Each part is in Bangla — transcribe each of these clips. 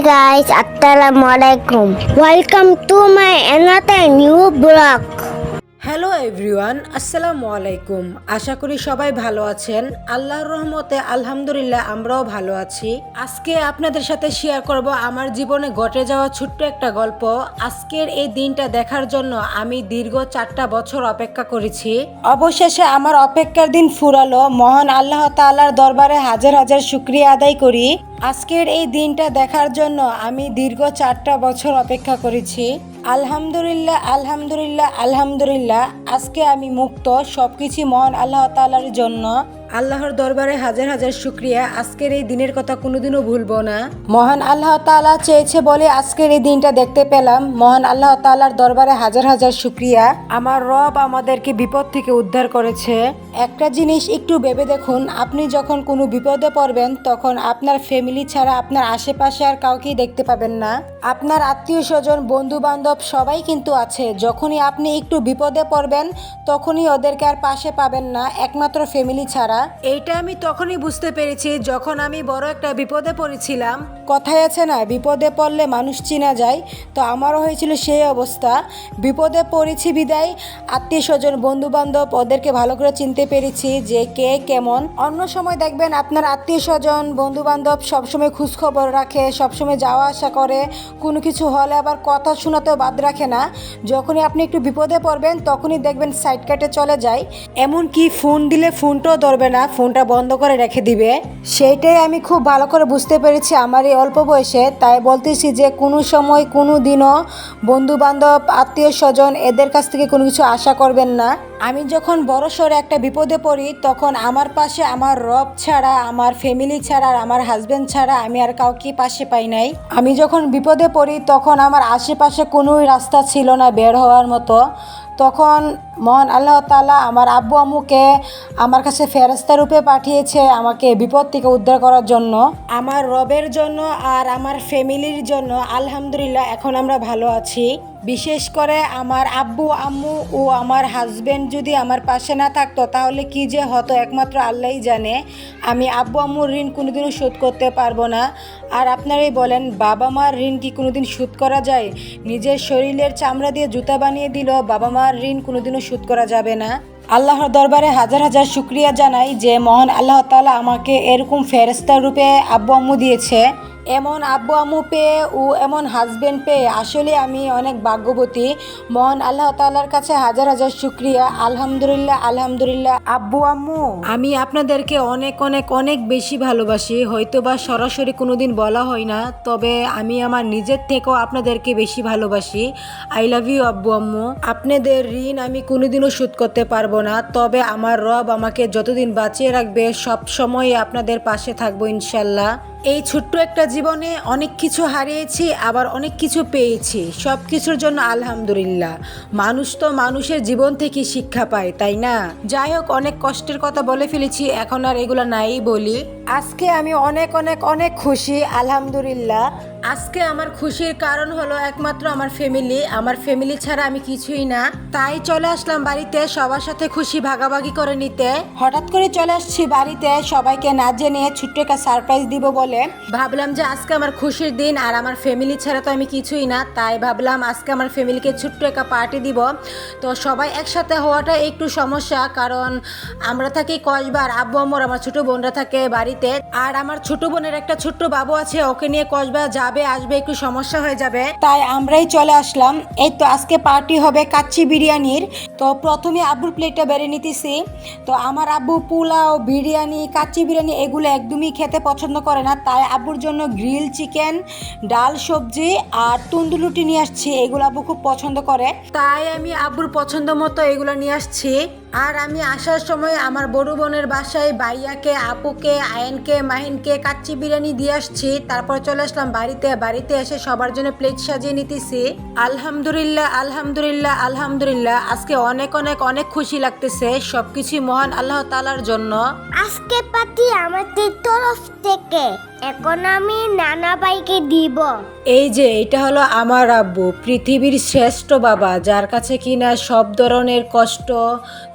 Hey guys, Assalamu alaikum. Welcome to my another new vlog. Hello everyone আসসালামু আলাইকুম আশা করি সবাই ভালো আছেন। আল্লাহর রহমতে আলহামদুলিল্লাহ আমরাও ভালো আছি। আজকে আপনাদের সাথে শেয়ার করব আমার জীবনে ঘটে যাওয়া ছোট্ট একটা গল্প। আজকের এই দিনটা দেখার জন্য আমি দীর্ঘ চারটা বছর অপেক্ষা করেছি। অবশেষে আমার অপেক্ষার দিন ফুরালো। মহান আল্লাহ তাআলার দরবারে হাজার হাজার শুক্রিয়া আদায় করি। আজকের এই দিনটা দেখার জন্য আমি দীর্ঘ চারটা বছর অপেক্ষা করেছি। আলহামদুলিল্লাহ আলহামদুলিল্লাহ আলহামদুলিল্লাহ, আজকে আমি মুক্ত, সবকিছু মহান আল্লাহ তালার জন্য। আল্লাহর দরবারে হাজার হাজার শুক্রিয়া। আজকের এই দিনের কথা কোনোদিনও ভুলবো না। মহান আল্লাহ তালা চেয়েছে বলে আজকের এই দিনটা দেখতে পেলাম। মহান আল্লাহ তালার দরবারে হাজার হাজার শুক্রিয়া। আমার রব আমাদেরকে বিপদ থেকে উদ্ধার করেছে। একটা জিনিস একটু ভেবে দেখুন, আপনি যখন কোনো বিপদে পড়বেন, তখন আপনার ফ্যামিলি ছাড়া আপনার আশেপাশে আর কাউকেই দেখতে পাবেন না। আপনার আত্মীয় স্বজন বন্ধু বান্ধব সবাই কিন্তু আছে। যখনই আপনি একটু বিপদে পড়বেন, তখনই ওদেরকে আর পাশে পাবেন না। একমাত্র ফ্যামিলি ছাড়া। এইটা আমি তখনই বুঝতে পেরেছি যখন আমি বড় একটা বিপদে পড়েছিলাম। কথায় আছে না, বিপদে পড়লে মানুষ চিনা যায়, তো আমারও হয়েছিল সেই অবস্থা। বিপদে পড়েছি বিদায় আত্মীয় স্বজন বন্ধু বান্ধব ওদেরকে ভালো করে চিনতে পেরেছি যে কে কেমন। অন্য সময় দেখবেন আপনার আত্মীয় স্বজন বন্ধু বান্ধব সবসময় খোঁজখবর রাখে, সবসময় যাওয়া আসা করে। কোনো কিছু হলে আবার কথা শোনাতেও বাদ রাখে না। যখনই আপনি একটু বিপদে পড়বেন, তখনই দেখবেন সাইড কাটে চলে যায়। এমন কি ফোন দিলে ফোনটাও ধরবে না, ফোনটা বন্ধ করে রেখে দিবে। সেইটাই আমি খুব ভালো করে বুঝতে পেরেছি আমার এই অল্প বয়সে। তাই বলতেছি যে কোনো সময়, কোনো দিনও বন্ধু বান্ধব আত্মীয় স্বজন এদের কাছ থেকে কোনো কিছু আশা করবেন না। আমি যখন বড় সড়ে একটা বিপদে পড়ি, তখন আমার পাশে আমার রব ছাড়া, আমার ফ্যামিলি ছাড়া আর আমার হাজব্যান্ড ছাড়া আমি আর কাউকে পাশে পাই নাই। আমি যখন বিপদে পড়ি, তখন আমার আশেপাশে কোনো রাস্তা ছিল না বের হওয়ার মতো। তখন মহান আল্লাহ তালা আমার আব্বু আম্মুকে আমার কাছে ফেরস্তা রূপে পাঠিয়েছে আমাকে বিপদ থেকে উদ্ধার করার জন্য। আমার রবের জন্য আর আমার ফ্যামিলির জন্য আলহামদুলিল্লাহ এখন আমরা ভালো আছি। বিশেষ করে আমার আব্বু, আম্মু ও আমার হাজবেন্ড যদি আমার পাশে না থাকতো, তাহলে কি যে হতো? একমাত্র আল্লাহই জানে। আমি আব্বু, আম্মুর ঋণ কোনোদিনও শোধ করতে পারব না। আর আপনারাই বলেন, বাবা মার ঋণ কি কোনোদিন শোধ করা যায়? নিজের শরীরের চামড়া দিয়ে জুতা বানিয়ে দিল বাবা মার ঋণ কোনোদিনও শোধ করা যাবে না। আল্লাহর দরবারে হাজার হাজার শুক্রিয়া জানাই যে মহান আল্লাহ তালা আমাকে এরকম ফেরস্তা রূপে আব্বু, আম্মু দিয়েছে। এমন আব্বু আম্মু পেয়ে ও এমন হাজবেন্ড পেয়ে আসলে আমি অনেক ভাগ্যবতী। মহান আল্লাহ তাআলার কাছে হাজার হাজার শুক্রিয়া। আলহামদুলিল্লাহ আলহামদুলিল্লাহ। আব্বু আম্মু। আমি আপনাদেরকে অনেক অনেক অনেক বেশি ভালোবাসি। হয়তো বা সরাসরি কোনোদিন বলা হয় না তবে আমি আমার নিজের থেকেও আপনাদেরকে বেশি ভালোবাসি। আই লাভ ইউ আব্বু আম্মু। আপনাদের ঋণ আমি কোনোদিনও শোধ করতে পারব না তবে আমার রব আমাকে যতদিন বাঁচিয়ে রাখবে সব সময় আপনাদের পাশে থাকব ইনশাল্লাহ এই ছোট্ট একটা জীবনে অনেক কিছু হারিয়েছি, আবার অনেক কিছু পেয়েছি। সব কিছুর জন্য আলহামদুলিল্লাহ। মানুষ তো মানুষের জীবন থেকে শিক্ষা পায়, তাই না? যাই হোক, অনেক কষ্টের কথা বলে ফেলেছি, এখন আর এগুলো নাই বলি। আজকে আমি অনেক অনেক অনেক খুশি, আলহামদুলিল্লাহ। আজকে আমার খুশির কারণ হলো একমাত্র আমার ফ্যামিলি আমার ফ্যামিলি ছাড়া আমি কিছুই না। তাই চলে আসলাম বাড়িতে সবার সাথে খুশি ভাগাভাগি করে নিতে। হঠাৎ করে চলে আসছি বাড়িতে, সবাইকে না জেনে ছোট্ট একটা সারপ্রাইজ দিব বলে ভাবলাম যে আজকে আমার খুশির দিন আর আমার ফ্যামিলি ছাড়া তো আমি কিছুই না, তাই ভাবলাম আজকে আমার ফ্যামিলিকে ছোট্ট একটা পার্টি দিব। তো সবাই একসাথে হওয়াটা একটু সমস্যা, কারণ আমরা থাকি কসবার, আব্বু আম্মুর আমার ছোট বোনরা থাকে বাড়িতে, আর আমার ছোট বোনের একটা ছোট্ট বাবু আছে, ওকে নিয়ে কসবা যাবে, আসবে একটু সমস্যা হয়ে যাবে। তাই আমরাই চলে আসলাম। এই তো আজকে পার্টি হবে কাচ্চি বিরিয়ানির। তো প্রথমে আব্বুর প্লেটটা বেড়ে নিতেছি। তো আমার আব্বু পোলাও, বিরিয়ানি, কাচ্চি বিরিয়ানি এগুলো একদমই খেতে পছন্দ করে না তাই আব্বুর জন্য গ্রিল চিকেন, ডাল সবজি আর তন্দুলুটি নিয়ে আসছি। এগুলো আব্বু খুব পছন্দ করে। তাই আমি আব্বুর পছন্দ মতো এগুলো নিয়ে আসছি। আর আমি আসার সময় আমার বড় বোনের বাসায় বাইয়াকে আপুকে আয়নকে মাহিনকে কাচ্চি বিরিয়ানি দিয়ে আসছি। তারপর চলে আসলাম বাড়িতে। বাড়িতে এসে সবার জন্য প্লেট সাজিয়ে নিতেছি। আলহামদুলিল্লাহ আলহামদুলিল্লাহ আলহামদুলিল্লাহ। আজকে অনেক অনেক অনেক খুশি লাগতেছে। সবকিছু মহান আল্লাহ তালার জন্য। আজকে পাতি আমাদের তরফ থেকে। এখন আমি নানা ভাইকে দিব। এই যে এটা হলো আমার আব্বু পৃথিবীর শ্রেষ্ঠ বাবা যার কাছে কিনা সব ধরনের কষ্ট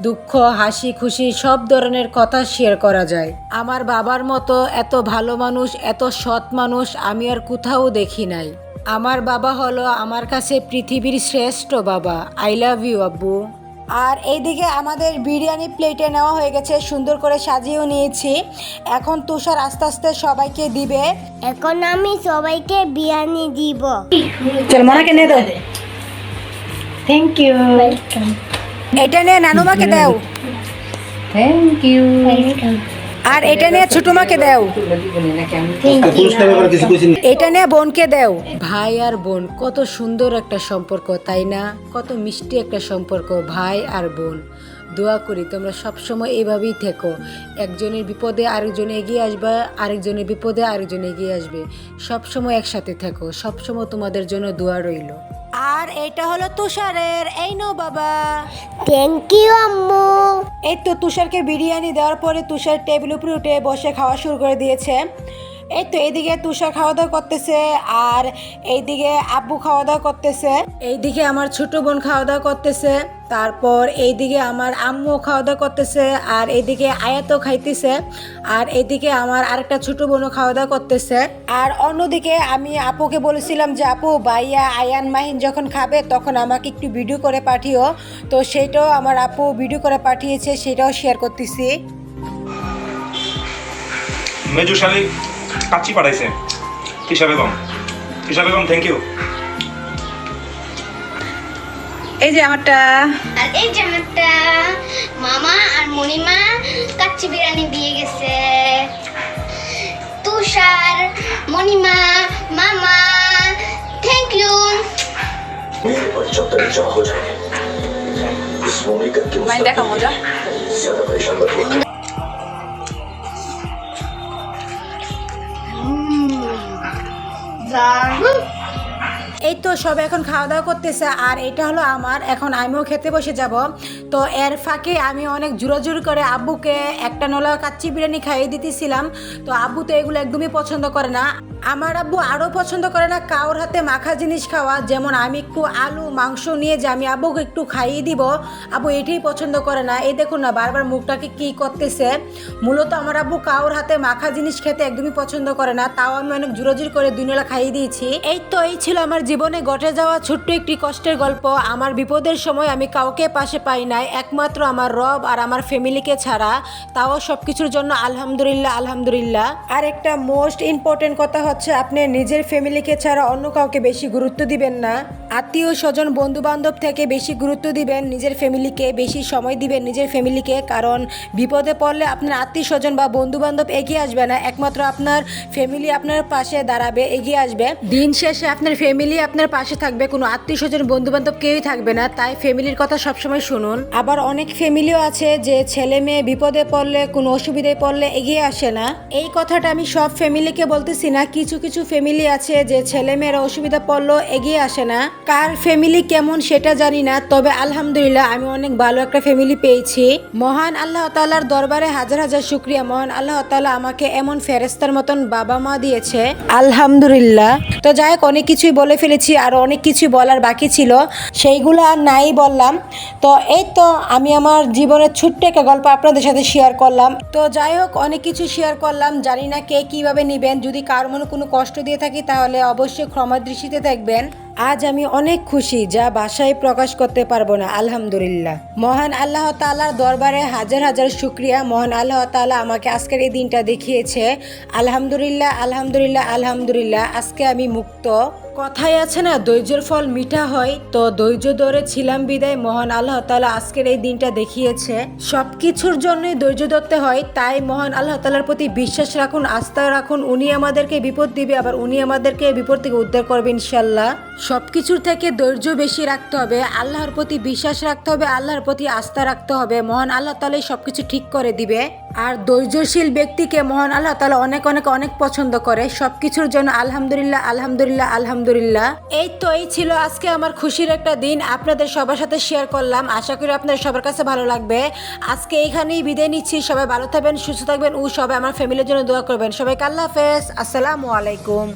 দুঃখ হাসি খুশি সব ধরনের কথা শেয়ার করা যায়। আমার বাবার মতো এত ভালো মানুষ এত সৎ মানুষ আমি আর কোথাও দেখি নাই। আমার বাবা হলো আমার কাছে পৃথিবীর শ্রেষ্ঠ বাবা। আই লাভ ইউ আব্বু। আর এইদিকে আমাদের বিরিয়ানি প্লেটে নেওয়া হয়ে গেছে সুন্দর করে সাজিয়েও নিয়েছি। এখন তুষার আস্তে আস্তে সবাইকে দিবে। এখন আমি সবাইকে বিরিয়ানি দিব। চল মনাকে নে দাও থ্যাংক ইউ এটা নিয়ে নানুমাকে দাও। থ্যাংক ইউ আর এটা নিয়ে দাও। ব্যাপারে কিছু কইছেন এটা নিয়ে বোনকে দাও। ভাই আর বোন কত সুন্দর একটা সম্পর্ক তাই না? কত মিষ্টি একটা সম্পর্ক ভাই আর বোন। দোয়া করি তোমরা সবসময় এভাবেই থেকো। একজনের বিপদে আরেকজন এগিয়ে আসবে আরেকজনের বিপদে আরেকজন এগিয়ে আসবে। সবসময় একসাথে থেকো সবসময় তোমাদের জন্য দোয়া রইল। আর এটা হলো তুষারের। এই নো বাবা। থ্যাংক ইউ আম্মু। এই তো তুষারকে বিরিয়ানি দেওয়ার পরে তুষার টেবিল উপরে উঠে বসে খাওয়া শুরু করে দিয়েছে। এই তো এইদিকে তুষার খাওয়া দাওয়া করতেছে আর এইদিকে আব্বু খাওয়া দাওয়া করতেছে। এইদিকে আমার ছোট বোন খাওয়া দাওয়া করতেছে, তারপর এইদিকে আমার আম্মু খাওয়া দাওয়া করতেছে আর এইদিকে আয়াতও খাইতেছে আর এইদিকে আমার আরেকটা ছোট বোনও খাওয়া দাওয়া করতেছে। আর অন্যদিকে আমি আপুকে বলেছিলাম যে, আপু, ভাইয়া আয়ান মাহিন যখন খাবে তখন আমাকে একটু ভিডিও করে পাঠিও। তো সেইটাও আমার আপু ভিডিও করে পাঠিয়েছে, সেটাও শেয়ার করতেছি। মেজু শালিক কাচ্চি পাঠাইছে। কিসা বেগম কিসা বেগম থ্যাংক ইউ এই যে আমারটা। আর এই যে আমারটা মামা আর মনিমা কাচ্চি বিরিয়ানি দিয়ে গেছে। তুষার মনিমা মামা থ্যাংক ইউ দেখো মজা। এই তো সব এখন খাওয়া দাওয়া করতেছে, আর এটা হলো আমার, এখন আমিও খেতে বসে যাব। তো এর ফাঁকে আমি অনেক জোরাজুর করে আব্বুকে একটা নলা কাচ্চি বিরিয়ানি খাইয়ে দিতেছিলাম, তো আব্বু তো এগুলো একদমই পছন্দ করে না। আমার আব্বু আরও পছন্দ করে না কাউর হাতে মাখা জিনিস খাওয়া, যেমন আমি একটু আলু, মাংস নিয়ে যে আমি আব্বুকে একটু খাইয়ে দিব, আব্বু এটাই পছন্দ করে না। এই দেখুন না, বারবার মুখটাকে কি করতেছে। মূলত আমার আব্বু কাউর হাতে মাখা জিনিস খেতে একদমই পছন্দ করে না, তাও আমি অনেক জোরাজুর করে দুনিয়া খাইয়ে দিয়েছি। এই তো, এই ছিল আমার জীবনে ঘটে যাওয়া ছোট্ট একটি কষ্টের গল্প। আমার বিপদের সময় আমি কাউকে পাশে পাই নাই, একমাত্র আমার রব আর আমার ফ্যামিলিকে ছাড়া। তাও সব কিছুর জন্য আলহামদুলিল্লাহ আলহামদুলিল্লাহ। আর একটা মোস্ট ইম্পর্টেন্ট কথা হচ্ছে আপনি নিজের ফ্যামিলিকে ছাড়া অন্য কাউকে বেশি গুরুত্ব দিবেন না। আত্মীয় স্বজন বন্ধু বান্ধব থেকে বেশি গুরুত্ব দিবেন, নিজের ফ্যামিলিকে বেশি সময় দিবেন নিজের ফ্যামিলিকে, কারণ বিপদে পড়লে আপনার আত্মীয় স্বজন বা বন্ধু বান্ধব এগিয়ে আসবে না, একমাত্র আপনার ফ্যামিলি আপনার পাশে দাঁড়াবে, এগিয়ে আসবে। দিন শেষে আপনার ফ্যামিলি আপনার পাশে থাকবে, কোনো আত্মীয় স্বজন বন্ধু বান্ধব কেউই থাকবে না, তাই ফ্যামিলির কথা সবসময় শুনুন। আবার অনেক ফ্যামিলিও আছে যে ছেলে মেয়ে বিপদে পড়লে, কোনো অসুবিধায় পড়লে এগিয়ে আসে না। এই কথাটা আমি সব ফ্যামিলিকে বলতেছি না কিছু কিছু ফ্যামিলি আছে যে ছেলে মেয়েরা অসুবিধা পড়ল এগিয়ে আসে না। কার ফ্যামিলি কেমন সেটা জানি না, তবে আলহামদুলিল্লাহ আমি অনেক ভালো একটা ফ্যামিলি পেয়েছি। মহান আল্লাহ তালার দরবারে হাজার হাজার শুক্রিয়া। মহান আল্লাহ তালা আমাকে এমন ফেরেস্তার মতন বাবা মা দিয়েছে। আলহামদুলিল্লাহ। তো যাই হোক, অনেক কিছুই বলে ফেলেছি আর অনেক কিছু বলার বাকি ছিল। সেইগুলো আর নাই বললাম। তো এই তো আমি আমার জীবনের ছোট্ট একটা গল্প আপনাদের সাথে শেয়ার করলাম। তো যাই হোক, অনেক কিছু শেয়ার করলাম। জানি না কে কীভাবে নেবেন, যদি কার মনে কোনো কষ্ট দিয়ে থাকি, তাহলে অবশ্যই ক্ষমা দৃষ্টিতে দেখবেন। আজ আমি অনেক খুশি যা বাসায় প্রকাশ করতে পারব না, আলহামদুলিল্লাহ। মহান আল্লাহ তালার দরবারে হাজার হাজার শুক্রিয়া। মহান আল্লাহ তালা আমাকে আজকের এই দিনটা দেখিয়েছে। আলহামদুলিল্লাহ আলহামদুলিল্লাহ আলহামদুলিল্লাহ, আজকে আমি মুক্ত। কথায় আছে না ধৈর্যের ফল মিঠা হয়। তো ধৈর্য ধরে ছিলাম বিদায়, মহান আল্লাহ তালা আজকের এই দিনটা দেখিয়েছে। সব কিছুর জন্যই ধৈর্য ধরতে হয়, তাই মহান আল্লাহ তালার প্রতি বিশ্বাস রাখুন, আস্থা রাখুন, উনি আমাদেরকে বিপদ দিবে, আবার উনি আমাদেরকে বিপদ থেকে উদ্ধার করবে ইনশাল্লাহ সব কিছুর থেকে ধৈর্য বেশি রাখতে হবে, আল্লাহর প্রতি বিশ্বাস রাখতে হবে, আল্লাহর প্রতি আস্থা রাখতে হবে, মহান আল্লাহ তালাই সব কিছু ঠিক করে দিবে। আর ধৈর্যশীল ব্যক্তিকে মহান আল্লাহ তালা অনেক অনেক অনেক পছন্দ করে সব কিছুর জন্য আলহামদুলিল্লাহ আলহামদুলিল্লাহ আলহামদুলিল্লাহ। এই তো, এই ছিল আজকে আমার খুশির একটা দিন। আপনাদের সবার সাথে শেয়ার করলাম। আশা করি আপনাদের সবার কাছে ভালো লাগবে। আজকে এখানেই বিদায় নিচ্ছি। সবাই ভালো থাকবেন, সুস্থ থাকবেন। ও সবাই আমার ফ্যামিলির জন্য দোয়া করবেন। সবাইকে আল্লাহ হাফেজ। আসসালামু আলাইকুম।